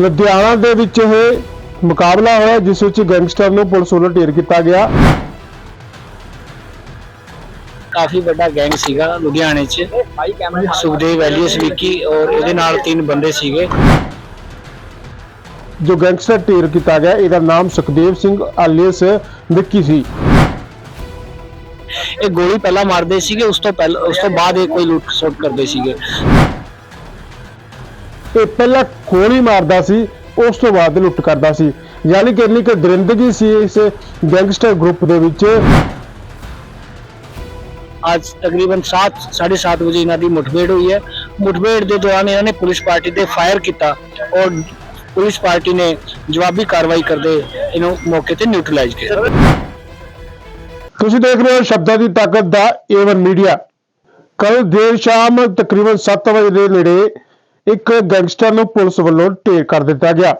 ਲੁਧਿਆਣਾ ਦੇ ਵਿੱਚ ਇਹ ਮੁਕਾਬਲਾ ਹੋਇਆ ਜਿਸ ਵਿੱਚ ਗੈਂਗਸਟਰ ਨੂੰ ਪੁਲਿਸ ਵੱਲੋਂ ਢੇਰ ਕੀਤਾ ਗਿਆ। ਕਾਫੀ ਵੱਡਾ ਗੈਂਗ ਸੀਗਾ ਲੁਧਿਆਣੇ 'ਚ। ਸੁਖਦੇਵ ਐਲੀਅਸ ਵਿੱਕੀ ਔਰ ਇਹਦੇ ਨਾਲ ਤਿੰਨ ਬੰਦੇ ਸੀਗੇ। ਜੋ ਗੈਂਗਸਟਰ ਢੇਰ ਕੀਤਾ ਗਿਆ ਇਹਦਾ ਨਾਮ ਸੁਖਦੇਵ ਸਿੰਘ ਆਲੀਅਸ ਵਿੱਕੀ ਸੀ। ਇਹ ਗੋਲੀ ਪਹਿਲਾਂ ਮਾਰਦੇ ਸੀਗੇ ਉਸ ਤੋਂ ਪਹਿਲਾਂ ਉਸ ਤੋਂ ਬਾਅਦ ਇਹ ਕੋਈ ਲੁੱਟ ਸੁੱਟ ਕਰਦੇ ਸੀਗੇ। ਇਹ ਪਹਿਲਾਂ ਗੋਲੀ ਮਾਰਦਾ ਸੀ ਉਸ ਤੋਂ ਬਾਅਦ ਲੁੱਟ ਕਰਦਾ ਸੀ। ਯਾਨੀ ਕਿ ਇੰਨੀ ਕਿ ਦਰਿੰਦਗੀ ਸੀ ਇਸ ਗੈਂਗਸਟਰ ਗਰੁੱਪ ਦੇ ਵਿੱਚ। ਅੱਜ ਤਕਰੀਬਨ 7 7:30 ਵਜੇ ਇਹਨਾਂ ਦੀ ਮੁਠਭੇੜ ਹੋਈ ਹੈ। ਮੁਠਭੇੜ ਦੇ ਦੌਰਾਨ ਇਹਨਾਂ ਨੇ ਪੁਲਿਸ ਪਾਰਟੀ ਤੇ ਫਾਇਰ ਕੀਤਾ ਔਰ ਪੁਲਿਸ ਪਾਰਟੀ ਨੇ ਜਵਾਬੀ ਕਾਰਵਾਈ ਕਰਦੇ ਇਹਨੂੰ ਮੌਕੇ ਤੇ ਨਿਊਟਰਲਾਈਜ਼ ਕੀਤਾ। ਤੁਸੀਂ ਦੇਖ ਰਹੇ ਹੋ ਸ਼ਬਦਾਂ ਦੀ ਤਾਕਤ ਦਾ ਏਵਨ ਮੀਡੀਆ ਕੱਲ ਦੇਰ ਸ਼ਾਮ ਤਕਰੀਬਨ 7 ਵਜੇ ਦੇ ਨੇੜੇ ਇੱਕ ਗੈਂਗਸਟਰ ਨੂੰ ਪੁਲਿਸ ਵੱਲੋਂ ਢੇਰ ਕਰ ਦਿੱਤਾ ਗਿਆ।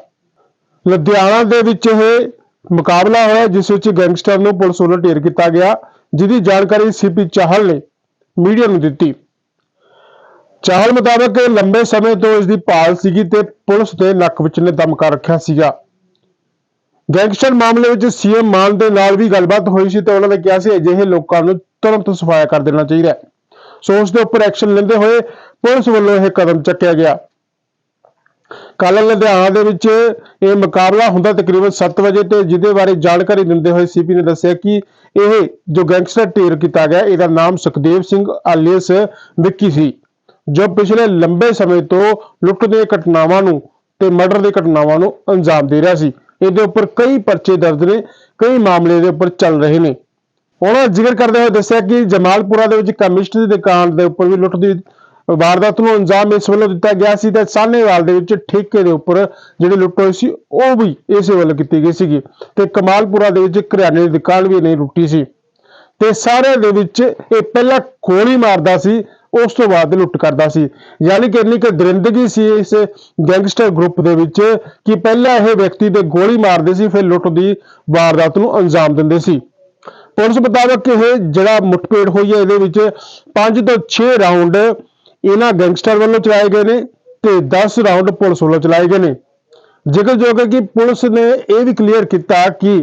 ਲੁਧਿਆਣਾ ਦੇ ਵਿੱਚ ਇਹ ਮੁਕਾਬਲਾ ਹੋਇਆ, ਜਿਸ ਵਿੱਚ ਗੈਂਗਸਟਰ ਨੂੰ ਪੁਲਿਸ ਵੱਲੋਂ ਢੇਰ ਕੀਤਾ ਗਿਆ, ਜਿਹਦੀ ਜਾਣਕਾਰੀ ਸੀਪੀ ਚਾਹਲ ਨੇ ਮੀਡੀਆ ਨੂੰ ਦਿੱਤੀ। ਚਾਹਲ ਮੁਤਾਬਕ ਲੰਬੇ ਸਮੇਂ ਤੋਂ ਇਸ ਦੀ ਭਾਲ ਸੀਗੀ ਤੇ ਪੁਲਿਸ ਦੇ ਨੱਕ ਵਿੱਚ ਨੇ ਦਮ ਕਰ ਰੱਖਿਆ ਸੀਗਾ। ਗੈਂਗਸਟਰ ਮਾਮਲੇ ਵਿੱਚ ਸੀਐਮ ਮਾਨ ਦੇ ਨਾਲ ਵੀ ਗੱਲਬਾਤ ਹੋਈ ਸੀ ਤੇ ਉਹਨਾਂ ਨੇ ਕਿਹਾ ਸੀ ਅਜਿਹੇ ਲੋਕਾਂ ਨੂੰ ਤੁਰੰਤ ਸਫਾਇਆ ਕਰ ਦੇਣਾ ਚਾਹੀਦਾ ਹੈ। ਸੋ ਉਸ ਦੇ ਉੱਪਰ ਐਕਸ਼ਨ ਲੈਂਦੇ ਹੋਏ ਪੁਲਿਸ ਵੱਲੋਂ ਇਹ ਕਦਮ ਚੱਕਿਆ ਗਿਆ। ਕੱਲ੍ਹ ਲੁਧਿਆਣਾ ਦੇ ਵਿੱਚ ਇਹ ਮੁਕਾਬਲਾ ਹੁੰਦਾ ਤਕਰੀਬਨ 7 ਵਜੇ ਤੇ, ਜਿਹਦੇ ਬਾਰੇ ਜਾਣਕਾਰੀ ਦਿੰਦੇ ਹੋਏ ਸੀਪੀ ਨੇ ਦੱਸਿਆ ਕਿ ਇਹ ਜੋ ਗੈਂਗਸਟਰ ਢੇਰ ਕੀਤਾ ਗਿਆ, ਇਹਦਾ ਨਾਮ ਸੁਖਦੇਵ ਸਿੰਘ ਆਲੀਅਸ ਵਿੱਕੀ ਸੀ, ਜੋ ਪਿਛਲੇ ਲੰਬੇ ਸਮੇਂ ਤੋਂ ਲੁੱਟ ਦੀਆਂ ਘਟਨਾਵਾਂ ਨੂੰ ਤੇ ਮਰਡਰ ਦੀਆਂ ਘਟਨਾਵਾਂ ਨੂੰ ਅੰਜਾਮ ਦੇ ਰਿਹਾ ਸੀ। ਇਹਦੇ ਉੱਪਰ ਕਈ ਪਰਚੇ ਦਰਜ ਨੇ, ਕਈ ਮਾਮਲੇ ਦੇ ਉੱਪਰ ਚੱਲ ਰਹੇ ਨੇ। ਉਹਨਾਂ ਜ਼ਿਕਰ ਕਰਦੇ ਹੋਏ ਦੱਸਿਆ ਕਿ ਜਮਾਲਪੁਰਾ ਦੇ ਵਿੱਚ ਕੈਮਿਸਟ ਦੀ ਦੁਕਾਨ ਦੇ ਉੱਪਰ ਵੀ ਲੁੱਟ ਦੀ ਵਾਰਦਾਤ ਨੂੰ ਅੰਜਾਮ ਇਸ ਵੱਲੋਂ ਦਿੱਤਾ ਗਿਆ ਸੀ ਤੇ ਸਾਹਨੇਵਾਲ ਦੇ ਵਿੱਚ ਠੇਕੇ ਦੇ ਉੱਪਰ ਜਿਹੜੀ ਲੁੱਟ ਹੋਈ ਸੀ, ਉਹ ਵੀ ਇਸੇ ਵੱਲੋਂ ਕੀਤੀ ਗਈ ਸੀਗੀ ਤੇ ਕਮਾਲਪੁਰਾ ਦੇ ਵਿੱਚ ਕਰਿਆਨੇ ਦੀ ਦੁਕਾਨ ਵੀ ਨਹੀਂ ਲੁੱਟੀ ਸੀ। ਤੇ ਸਾਰੇ ਦੇ ਵਿੱਚ ਇਹ ਪਹਿਲਾਂ ਗੋਲੀ ਮਾਰਦਾ ਸੀ, ਉਸ ਤੋਂ ਬਾਅਦ ਲੁੱਟ ਕਰਦਾ ਸੀ। ਯਾਨੀ ਕਿ ਇੰਨੀ ਕਿ ਦਰਿੰਦਗੀ ਸੀ ਇਸ ਗੈਂਗਸਟਰ ਗਰੁੱਪ ਦੇ ਵਿੱਚ ਕਿ ਪਹਿਲਾਂ ਇਹ ਵਿਅਕਤੀ ਤੇ ਗੋਲੀ ਮਾਰਦੇ ਸੀ, ਫਿਰ ਲੁੱਟ ਦੀ ਵਾਰਦਾਤ ਨੂੰ ਅੰਜਾਮ ਦਿੰਦੇ ਸੀ। ਪੁਲਿਸ ਮੁਤਾਬਕ ਇਹ ਜਿਹੜਾ ਮੁੱਠਭੇੜ ਹੋਈ ਹੈ, ਇਹਦੇ ਵਿੱਚ 5 ਤੋਂ 6 ਰਾਉਂਡ ਇਹਨਾਂ ਗੈਂਗਸਟਰ ਵੱਲੋਂ ਚਲਾਏ ਗਏ ਨੇ ਤੇ 10 ਰਾਉਂਡ ਪੁਲਿਸ ਵੱਲੋਂ ਚਲਾਏ ਗਏ ਨੇ। ਜ਼ਿਕਰਯੋਗ ਹੈ ਕਿ ਪੁਲਿਸ ਨੇ ਇਹ ਵੀ ਕਲੀਅਰ ਕੀਤਾ ਕਿ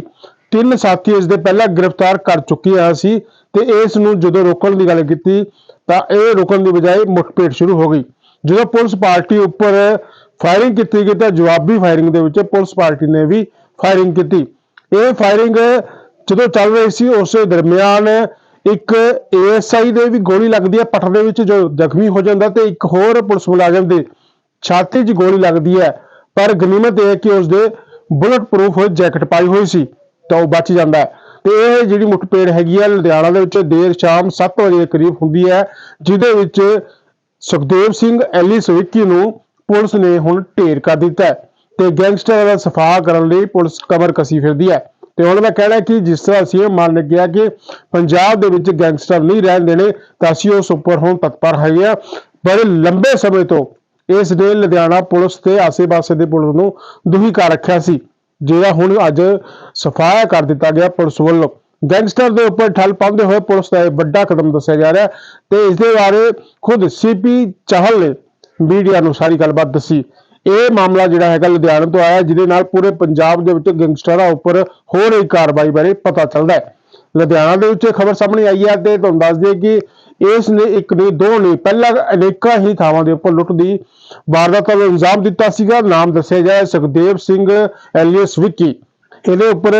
ਤਿੰਨ ਸਾਥੀ ਇਸ ਦੇ ਪਹਿਲਾਂ ਗ੍ਰਿਫਤਾਰ ਕਰ ਚੁੱਕੀ ਆ ਸੀ ਤੇ ਇਸ ਨੂੰ ਜਦੋਂ ਰੋਕਣ ਦੀ ਗੱਲ ਕੀਤੀ ਤਾਂ ਇਹ ਰੁਕਣ ਦੀ ਬਜਾਏ ਮੁੱਠਭੇੜ ਸ਼ੁਰੂ ਹੋ ਗਈ। ਜਦੋਂ ਪੁਲਿਸ ਪਾਰਟੀ ਉੱਪਰ ਫਾਇਰਿੰਗ ਕੀਤੀ ਗਈ ਤਾਂ ਜਵਾਬੀ ਫਾਇਰਿੰਗ ਦੇ ਵਿੱਚ ਪੁਲਿਸ ਪਾਰਟੀ ਨੇ ਵੀ ਫਾਇਰਿੰਗ ਕੀਤੀ। ਇਹ ਫਾਇਰਿੰਗ ਜਦੋਂ ਚੱਲ ਰਹੀ ਸੀ, ਉਸੇ ਦਰਮਿਆਨ ਇੱਕ ਏਐਸਆਈ ਦੇ ਵੀ ਗੋਲੀ ਲੱਗਦੀ ਹੈ ਪੱਟ ਦੇ ਵਿੱਚ ਜੋ ਜ਼ਖਮੀ ਹੋ ਜਾਂਦਾ ਤੇ ਇੱਕ ਹੋਰ ਪੁਲਿਸ ਮੁਲਾਜ਼ਮ ਦੇ ਛਾਤੀ 'ਚ ਗੋਲੀ ਲੱਗਦੀ ਹੈ। ਪਰ ਗਨੀਮਤ ਇਹ ਹੈ ਕਿ ਉਸਦੇ ਬੁਲਟ ਪ੍ਰੂਫ ਜੈਕਟ ਪਾਈ ਹੋਈ ਸੀ ਤਾਂ ਉਹ ਬਚ ਜਾਂਦਾ ਹੈ। ਤੇ ਇਹ ਜਿਹੜੀ ਮੁੱਠਭੇੜ ਹੈਗੀ ਹੈ, ਲੁਧਿਆਣਾ ਦੇ ਵਿੱਚ ਦੇਰ ਸ਼ਾਮ 7 ਵਜੇ ਦੇ ਕਰੀਬ ਹੁੰਦੀ ਹੈ, ਜਿਹਦੇ ਵਿੱਚ ਸੁਖਦੇਵ ਸਿੰਘ ਐਲੀ ਵਿੱਕੀ ਨੂੰ ਪੁਲਿਸ ਨੇ ਹੁਣ ਢੇਰ ਕਰ ਦਿੱਤਾ ਤੇ ਗੈਂਗਸਟਰਾਂ ਦਾ ਸਫਾ ਕਰਨ ਲਈ ਪੁਲਿਸ ਕਮਰ ਕਸੀ ਫਿਰਦੀ ਹੈ। ਤੇ ਹੁਣ ਮੈਂ ਕਹਿਣਾ ਕਿ ਜਿਸ ਤਰ੍ਹਾਂ ਅਸੀਂ ਮਾਨ ਨੇ ਕਿਹਾ ਕਿ ਪੰਜਾਬ ਦੇ ਵਿੱਚ ਗੈਂਗਸਟਰ ਨਹੀਂ ਰਹਿਣ ਦੇਣੇ ਤਾਂ ਅਸੀਂ ਉਸ ਉੱਪਰ ਹੁਣ ਤਤਪਰ ਹੈਗੇ ਆ ਬੜੇ ਲੰਬੇ ਸਮੇਂ ਤੋਂ ਇਸ ਨੇ ਲੁਧਿਆਣਾ ਪੁਲਿਸ ਤੇ ਆਸੇ-ਪਾਸੇ ਦੇ ਪੁਲਿਸ ਨੂੰ ਦੁਹੀ ਕਰ ਰੱਖਿਆ ਸੀ, ਜਿਹੜਾ ਹੁਣ ਅੱਜ ਸਫਾਇਆ ਕਰ ਦਿੱਤਾ ਗਿਆ ਪੁਲਿਸ ਵੱਲੋਂ। ਗੈਂਗਸਟਰ ਦੇ ਉੱਪਰ ਠੱਲ ਪਾਉਂਦੇ ਹੋਏ ਪੁਲਿਸ ਦਾ ਇਹ ਵੱਡਾ ਕਦਮ ਦੱਸਿਆ ਜਾ ਰਿਹਾ ਤੇ ਇਸ ਦੇ ਬਾਰੇ ਖੁਦ ਸੀਪੀ ਚਾਹਲ ਨੇ ਮੀਡੀਆ ਨੂੰ ਸਾਰੀ ਗੱਲਬਾਤ ਦੱਸੀ। ਇਹ ਮਾਮਲਾ ਜਿਹੜਾ ਹੈਗਾ ਲੁਧਿਆਣਾ ਤੋਂ ਆਇਆ, ਜਿਹਦੇ ਨਾਲ ਪੂਰੇ ਪੰਜਾਬ ਦੇ ਵਿੱਚ ਗੈਂਗਸਟਰਾਂ ਉੱਪਰ ਹੋ ਰਹੀ ਕਾਰਵਾਈ ਬਾਰੇ ਪਤਾ ਚੱਲਦਾ ਹੈ। ਲੁਧਿਆਣਾ ਦੇ ਵਿੱਚ ਖਬਰ ਸਾਹਮਣੇ ਆਈ ਹੈ ਤੇ ਤੁਹਾਨੂੰ ਦੱਸ ਦਈਏ ਕਿ ਇਸ ਨੇ ਇੱਕ ਨਹੀਂ, ਦੋ ਨਹੀਂ, ਪਹਿਲਾਂ ਅਨੇਕਾਂ ਹੀ ਥਾਵਾਂ ਦੇ ਉੱਪਰ ਲੁੱਟ ਦੀ ਵਾਰਦਾਤਾਂ ਨੂੰ ਅੰਜਾਮ ਦਿੱਤਾ ਸੀਗਾ। ਨਾਮ ਦੱਸਿਆ ਜਾਏ ਸੁਖਦੇਵ ਸਿੰਘ ਐਲੀਅਸ ਵਿੱਕੀ। ਇਹਦੇ ਉੱਪਰ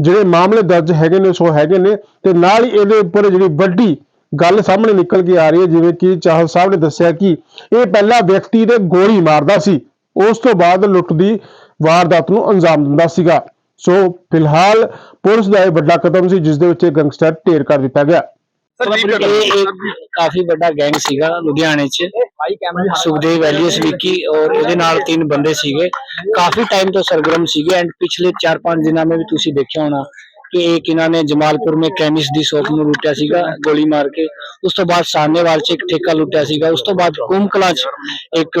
ਜਿਹੜੇ ਮਾਮਲੇ ਦਰਜ ਹੈਗੇ ਨੇ, ਸੋ ਹੈਗੇ ਨੇ ਤੇ ਨਾਲ ਹੀ ਇਹਦੇ ਉੱਪਰ ਜਿਹੜੀ ਵੱਡੀ ਗੱਲ ਸਾਹਮਣੇ ਨਿਕਲ ਕੇ ਆ ਰਹੀ ਹੈ, ਜਿਵੇਂ ਕਿ ਚਾਹਲ ਸਾਹਿਬ ਨੇ ਦੱਸਿਆ ਕਿ ਇਹ ਪਹਿਲਾ ਵਿਅਕਤੀ ਦੇ ਗੋਲੀ ਮਾਰਦਾ ਸੀ। ਉਸ ਤੋਂ ਬਾਅਦ ਲੁੱਟ ਦੀ ਵਾਰਦਾਤ ਨੂੰ ਅੰਜਾਮ ਦਿੰਦਾ ਸੀਗਾ। ਸੋ ਫਿਲਹਾਲ ਪੁਲਿਸ ਦਾ ਇਹ ਵੱਡਾ ਕਦਮ ਸੀ ਜਿਸ ਦੇ ਵਿੱਚ ਇਹ ਗੈਂਗਸਟਰ ਢੇਰ ਕਰ ਦਿੱਤਾ ਗਿਆ। ਇਹ ਇੱਕ ਕਾਫੀ ਵੱਡਾ ਗੈਂਗ ਸੀਗਾ ਲੁਧਿਆਣੇ 'ਚ। ਸੁਖਦੇਵ ਐਲੀਅਸ ਵਿੱਕੀ ਔਰ ਇਹਦੇ ਨਾਲ ਤਿੰਨ ਬੰਦੇ ਸੀਗੇ। ਕਾਫੀ ਟਾਈਮ ਤੋਂ ਸਰਗਰਮ ਸੀਗੇ ਐਂਡ ਪਿਛਲੇ 4-5 ਦਿਨਾਂ में भी ਤੁਸੀਂ ਦੇਖਿਆ ਹੋਣਾ ਕਿ ਇੱਕ ਇਹਨਾਂ ਨੇ ਜਮਾਲਪੁਰ ਮੇ ਕੈਮਿਸਟ ਦੀ ਸ਼ੋਪ ਨੂੰ ਲੁੱਟਿਆ ਸੀਗਾ, ਗੋਲੀ ਮਾਰ ਕੇ। ਉਸ ਤੋਂ ਬਾਅਦ ਸਾਹਨੇਵਾਲ 'ਚ ਇੱਕ ਠੇਕਾ ਲੁੱਟਿਆ ਸੀਗਾ। ਉਸ ਤੋਂ ਬਾਅਦ ਕੁੰਮਕਲਾ 'ਚ ਇੱਕ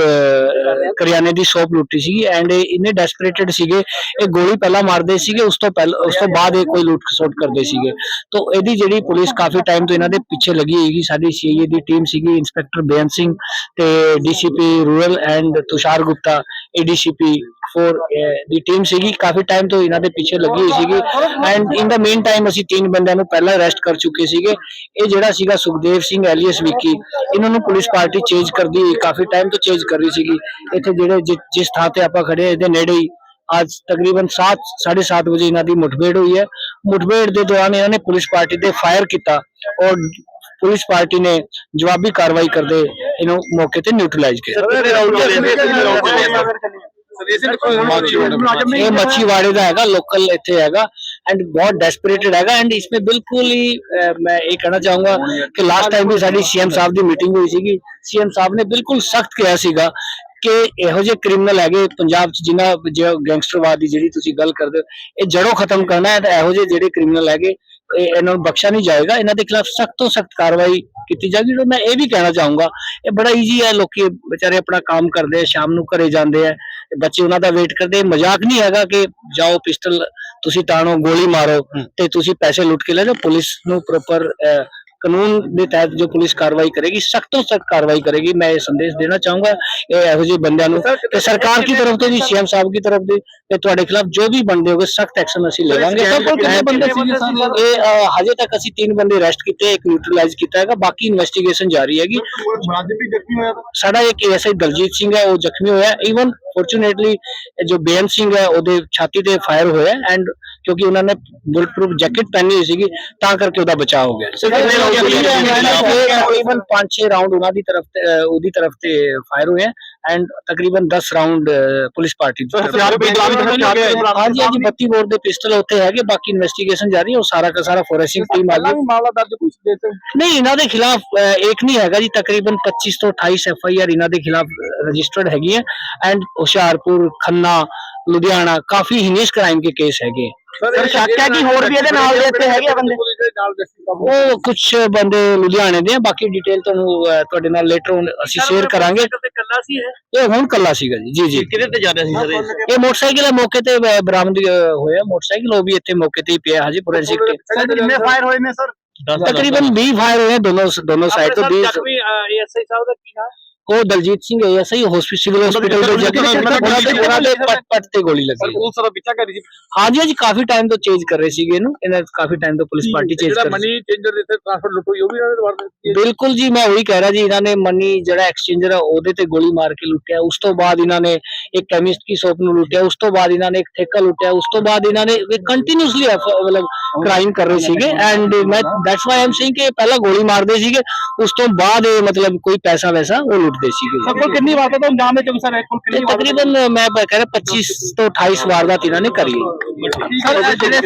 ਕਰਿਆਨੇ ਦੀ ਸ਼ੋਪ ਲੁੱਟੀ ਸੀਗੀ ਐਂਡ ਇਹ ਡੈਸਪਰੇਟਡ ਸੀਗੇ, ਇਹ ਗੋਲੀ ਪਹਿਲਾਂ ਮਾਰਦੇ ਸੀਗੇ, ਉਸ ਤੋਂ ਪਹਿਲਾਂ, ਉਸ ਤੋਂ ਬਾਅਦ ਇਹ ਕੋਈ ਲੁੱਟ ਖਸੁੱਟ ਕਰਦੇ ਸੀਗੇ। ਤੋਂ ਇਹਦੀ ਜਿਹੜੀ ਪੁਲਿਸ ਕਾਫੀ ਟਾਈਮ ਤੋਂ ਇਹਨਾਂ ਦੇ ਪਿੱਛੇ ਲੱਗੀ ਹੋਈਗੀ ਸਾਡੀ ਸੀਆਈਏ ਦੀ ਟੀਮ ਸੀਗੀ ਇੰਸਪੈਕਟਰ ਬੇਅੰਤ ਸਿੰਘ ਤੇ DCP rural and Tushar Gupta ADCP 4 ਦੀ ਟੀਮ ਸੀਗੀ। ਕਾਫੀ ਟਾਈਮ ਤੋਂ ਇਹਨਾਂ ਦੇ ਪਿੱਛੇ ਲੱਗੀ ਹੋਈ ਸੀਗੀ। And in the meantime ਅਸੀਂ ਤਿੰਨ ਬੰਦਿਆਂ ਨੂੰ ਪਹਿਲਾਂ ਅਰੈਸਟ ਕਰ ਚੁੱਕੇ ਸੀਗੇ। ਇਹ ਜਿਹੜਾ ਸੀਗਾ ਸੁਖਦੇਵ ਸਿੰਘ ਐਲੀਅਸ ਵਿੱਕੀ ਇਹਨਾਂ ਨੂੰ ਪੁਲਿਸ ਪਾਰਟੀ ਚੇਂਜ ਕਰਦੀ ਕਾਫੀ ਟਾਈਮ ਤੋਂ ਚੇਂਜ ਕਰ ਰਹੀ ਸੀਗੀ। ਇੱਥੇ ਜਿਹੜੇ ਜਿਸ ਥਾਂ ਤੇ ਆਪਾਂ ਖੜੇ ਹਾਂ, ਇਹਦੇ ਨੇੜੇ ਹੀ ਅੱਜ ਤਕਰੀਬਨ 7 7:30 ਵਜੇ ਇਹਨਾਂ ਦੀ ਮੁਠਭੇੜ ਹੋਈ ਹੈ। ਮੁਠਭੇੜ ਦੇ ਦੌਰਾਨ ਇਹਨਾਂ ਨੇ ਪੁਲਿਸ ਪਾਰਟੀ ਤੇ ਫਾਇਰ ਕੀਤਾ ਔਰ ਪੁਲਿਸ ਪਾਰਟੀ ਨੇ ਜਵਾਬੀ ਕਾਰਵਾਈ ਕਰਦੇ ਇਹਨੂੰ ਮੌਕੇ ਤੇ ਨਿਊਟਰਲਾਈਜ਼ ਕੀਤਾ। ਇਹ ਮੱਛੀਵਾੜੇ ਦਾ ਹੈਗਾ। ਲੋਕਲ ਇੱਥੇ ਹੈਗਾ ਐਂਡ ਬਹੁਤ ਡੈਸਪਰੇਟਡ ਹੈਗਾ ਐਂਡ ਇਸਮੇ ਬਿਲਕੁਲ ਹੀ ਮੈਂ ਇਹ ਕਹਿਣਾ ਚਾਹੂੰਗਾ ਕਿ ਲਾਸਟ ਟਾਈਮ ਵੀ ਸਾਡੀ ਸੀਐਮ ਸਾਹਿਬ ਦੀ ਮੀਟਿੰਗ ਹੋਈ ਸੀਗੀ ਸੀਐਮ ਸਾਹਿਬ ਨੇ ਬਿਲਕੁਲ ਸਖਤ ਕਿਹਾ ਸੀਗਾ ਕਿ ਇਹੋ ਜਿਹੇ ਕ੍ਰਿਮੀਨਲ ਹੈਗੇ ਪੰਜਾਬ 'ਚ ਜਿਨ੍ਹਾਂ ਜੋ ਗੈਂਗਸਟਰਵਾਦ ਦੀ ਜਿਹੜੀ ਤੁਸੀਂ ਗੱਲ ਕਰਦੇ ਹੋ ਇਹ ਜੜੋਂ ਖਤਮ ਕਰਨਾ ਹੈ ਤਾਂ ਇਹੋ ਜਿਹੇ ਜਿਹੜੇ ਕ੍ਰਿਮੀਨਲ ਹੈਗੇ ਇਹਨਾਂ ਨੂੰ ਬਖਸ਼ਿਆ ਨਹੀਂ ਜਾਏਗਾ। ਇਹਨਾਂ ਦੇ ਖਿਲਾਫ ਸਖਤ ਤੋਂ ਸਖਤ ਕਾਰਵਾਈ ਕੀਤੀ ਜਾਏਗੀ ਤੇ ਮੈਂ ਇਹ ਵੀ ਕਹਿਣਾ ਚਾਹੂੰਗਾ ਇਹ ਬੜਾ ਈਜ਼ੀ ਹੈ ਲੋਕੀ ਵਿਚਾਰੇ ਆਪਣਾ ਕੰਮ ਕਰਦੇ ਆ ਸ਼ਾਮ ਨੂੰ ਘਰੇ ਜਾਂਦੇ ਆ ਬੱਚੇ ਉਹਨਾਂ ਦਾ ਵੇਟ ਕਰਦੇ। ਮਜ਼ਾਕ ਨਹੀਂ ਹੈਗਾ ਕਿ ਜਾਓ ਪਿਸਟਲ ਤੁਸੀਂ ਤਾਣੋ ਗੋਲੀ ਮਾਰੋ ਤੇ ਤੁਸੀਂ ਪੈਸੇ ਲੁੱਟ ਕੇ ਲੈ ਜਾਓ। ਪੁਲਿਸ ਨੂੰ ਪ੍ਰੋਪਰ ਕਾਨੂੰਨ ਦੇ ਤਹਿਤ ਜੋ ਪੁਲਿਸ ਕਾਰਵਾਈ ਕਰੇਗੀ ਸਖਤ ਤੋਂ ਸਖਤ ਕਾਰਵਾਈ ਕਰੇਗੀ ਮੈਂ ਇਹ ਸੰਦੇਸ਼ ਦੇਣਾ ਚਾਹੂੰਗਾ ਇਹ ਇਹੋ ਜਿਹੇ ਬੰਦਿਆਂ ਨੂੰ ਤੇ ਸਰਕਾਰ ਦੀ ਤਰਫ ਤੋਂ ਵੀ ਸੀਐਮ ਸਾਹਿਬ ਦੀ ਤਰਫ ਦੇ ਤੇ ਤੁਹਾਡੇ ਖਿਲਾਫ ਜੋ ਵੀ ਬੰਦੇ ਹੋਗੇ ਸਖਤ ਐਕਸ਼ਨ ਅਸੀਂ ਲਵਾਂਗੇ ਕਿੰਨੇ ਬੰਦੇ? ਇਹ ਹਜੇ ਤੱਕ ਅਸੀਂ ਤਿੰਨ ਬੰਦੇ ਅਰੈਸਟ ਕੀਤੇ ਇੱਕ ਨਿਊਟਰਲਾਈਜ਼ ਕੀਤਾ ਹੈਗਾ ਬਾਕੀ ਇਨਵੈਸਟੀਗੇਸ਼ਨ ਜਾਰੀ ਹੈਗੀ। ਸਾਡਾ ਇੱਕ ਐਸਆਈ ਦਲਜੀਤ ਸਿੰਘ ਹੈ ਉਹ ਜ਼ਖਮੀ ਹੋਇਆ। ਇਵਨ ਫੋਰਚੂਨੇਟਲੀ ਜੋ ਬੇਅਮ ਸਿੰਘ ਹੈ ਉਹਦੇ ਛਾਤੀ ਤੇ ਫਾਇਰ ਹੋਇਆ ਐਂਡ ਕਿਉਂਕਿ ਉਹਨਾਂ ਨੇ ਬੁਲਟ ਪ੍ਰੂਫ ਜੈਕਟ ਪਹਿਨੀ ਹੋਈ ਸੀਗੀ ਤਾਂ ਕਰਕੇ ਉਹਦਾ ਬਚਾਅ ਹੋ ਗਿਆ। ਤਕਰੀਬਨ 5-6 ਰਾਉਂਡ ਉਹਨਾਂ ਦੀ ਤਰਫ ਤੇ ਅਹ, ਉਹਦੀ ਤਰਫ ਤੇ ਫਾਇਰ ਹੋਏ ਐਂਡ ਤਕਰੀਬਨ 10 ਰਾਉਂਡ ਪੁਲਿਸ ਪਾਰਟੀ ਦੀ ਤਰਫ ਹਥਿਆਰ ਵੀ ਬਰਾਮਦ ਹੋ ਗਏ। ਹਾਂਜੀ ਹਾਂਜੀ 32 ਬੋਰ ਦੇ ਪਿਸਟਲ ਉੱਥੇ ਹੈਗੇ ਬਾਕੀ ਇਨਵੈਸਟੀਗੇਸ਼ਨ ਜਾਰੀ ਹੈ ਉਹ ਸਾਰਾ ਦਾ ਸਾਰਾ ਫੋਰੈਂਸਿਕ ਟੀਮ ਆ ਗਈ। ਮਾਮਲਾ ਦਰਜ ਕੁਝ ਦੇ ਤੇ? ਨਹੀਂ ਇਹਨਾਂ ਦੇ ਖਿਲਾਫ ਨਹੀਂ ਹੈਗਾ ਜੀ ਤਕਰੀਬਨ 25 ਤੋਂ 28 ਐਫ ਆਈ ਆਰ ਇਹਨਾਂ ਦੇ ਖਿਲਾਫ ਰਜਿਸਟਰਡ ਹੈਗੀ ਹੈ ਐਂਡ ਹੁਸ਼ਿਆਰਪੁਰ ਖੰਨਾ ਲੁਧਿਆਣਾ ਕਾਫੀ ਹੀਨੀਅਸ ਕ੍ਰਾਈਮ ਕੇ ਕੇਸ ਹੈਗੇ ਸਰ ਸ਼ੱਕ ਹੈ ਕਿ ਹੋਰ ਵੀ ਇਹਦੇ ਨਾਲ ਦੇ ਇੱਥੇ ਹੈਗੇ ਆ ਬੰਦੇ? ਉਹ ਕੁਝ ਬੰਦੇ ਲੁਧਿਆਣੇ ਦੇ ਆ ਬਾਕੀ ਡਿਟੇਲ ਤੁਹਾਨੂੰ ਅਹ, ਤੁਹਾਡੇ ਨਾਲ ਲੇਟਰ ਅਸੀਂ ਸ਼ੇਅਰ ਕਰਾਂਗੇ। ਕੱਲਾ ਸੀ ਇਹ? ਇਹ ਹੁਣ ਕੱਲਾ ਸੀਗਾ ਜੀ ਜੀ ਜੀ। ਕਿਹਦੇ ਤੇ ਜਾ ਰਿਹਾ ਸੀ ਸਰ ਇਹ? ਮੋਟਰਸਾਈਕਲ ਹੈ ਮੌਕੇ ਤੇ ਅਹ, ਬਰਾਮਦ ਅਹ, ਹੋਇਆ। ਮੋਟਰਸਾਈਕਲ ਉਹ ਵੀ ਇੱਥੇ ਮੌਕੇ ਤੇ ਹੀ ਪਿਆ ਹਜੇ ਫੋਰੈਂਸਿਕ ਸਰ ਕਿੰਨੇ ਫਾਇਰ ਹੋਏ ਨੇ ਸਰ? ਤਕਰੀਬਨ 20 ਫਾਇਰ ਹੋਏ ਆ ਦੋਨੋਂ ਦੋਨੋਂ ਸਾਈਡ ਤੋਂ 20 ਜ਼ਖਮੀ ਐਸਆਈ ਸਾਹਿਬ ਦਾ ਕੀ ਨਾਮ? ਉਹ ਦਲਜੀਤ ਸਿੰਘ ਹੈ ਐਸਆਈ ਹਸਪੀਟਲ ਹਸਪੀਟਲ ਦੇ ਜੱਗੇ ਉਹਨਾਂ ਦੇ ਪੱਟ ਪੱਟ ਤੇ ਗੋਲੀ ਲੱਗੀ ਉਹ ਸਾਰਾ ਪਿੱਛਾ ਕਰ ਸੀ। ਹਾਂਜੀ ਹਾਂਜੀ ਕਾਫੀ ਟਾਈਮ ਤੋਂ ਚੇਂਜ ਕਰ ਰਹੇ ਸੀਗੇ ਇਹਨੂੰ। ਇਹਨਾਂ ਕਾਫੀ ਟਾਈਮ ਤੋਂ ਪੁਲਿਸ ਪਾਰਟੀ ਚੇਂਜ ਕਰ ਰਹੀ ਮਨੀ ਚੇਂਜਰ ਦੇ ਟ੍ਰਾਂਸਫਰ ਲੁੱਟ ਹੋਈ ਉਹ ਵੀ ਇਹਨਾਂ ਦੇ ਸੀ। ਬਿਲਕੁਲ ਜੀ ਮੈਂ ਉਹੀ ਕਹਿ ਰਿਹਾ ਜੀ ਇਹਨਾਂ ਨੇ ਮਨੀ ਜਿਹੜਾ ਐਕਸਚੇਂਜਰ ਉਹਦੇ ਤੇ ਗੋਲੀ ਮਾਰ ਕੇ ਲੁੱਟਿਆ। ਉਸ ਤੋਂ ਬਾਅਦ ਇਹਨਾਂ ਨੇ ਇੱਕ ਕੈਮਿਸਟ ਦੀ ਸ਼ੋਪ ਨੂੰ ਲੁੱਟਿਆ ਉਸ ਤੋਂ ਬਾਅਦ ਇਹਨਾਂ ਨੇ ਇੱਕ ਠੇਕਾ ਲੁੱਟਿਆ ਉਸ ਤੋਂ ਬਾਅਦ ਇਹਨਾਂ ਨੇ ਕੰਟੀਨਿਊਸਲੀ ਮਤਲਬ ਕ੍ਰਾਈਮ ਕਰ ਰਹੇ ਸੀਗੇ ਐਂਡ ਮੈਂ ਦੈਟਸ ਵਾਈ ਆਮ ਸੇਇੰਗ ਕਿ ਪਹਿਲਾਂ ਗੋਲੀ ਮਾਰਦੇ ਸੀਗੇ ਉਸ ਤੋਂ ਬਾਅਦ ਇਹ ਮਤਲਬ ਕੋਈ ਪੈਸਾ ਵੈਸਾ ਉਹ ਲੁੱਟਦੇ ਸੀਗੇ। ਸਰ ਕੋਲ ਕਿੰਨੀ ਵਾਰ ਤਾਂ ਨਾਮ ਹੈ ਚੌਂਕ ਸਰ ਕੋਲ ਤੇ ਤਕਰੀਬਨ ਮੈਂ ਕਹਿ ਰਿਹਾ 25 ਤੋਂ 28 ਵਾਰ ਦਾ ਇਹਨਾਂ ਨੇ ਕਰੀ। ਸਰ ਜਿਹੜੇ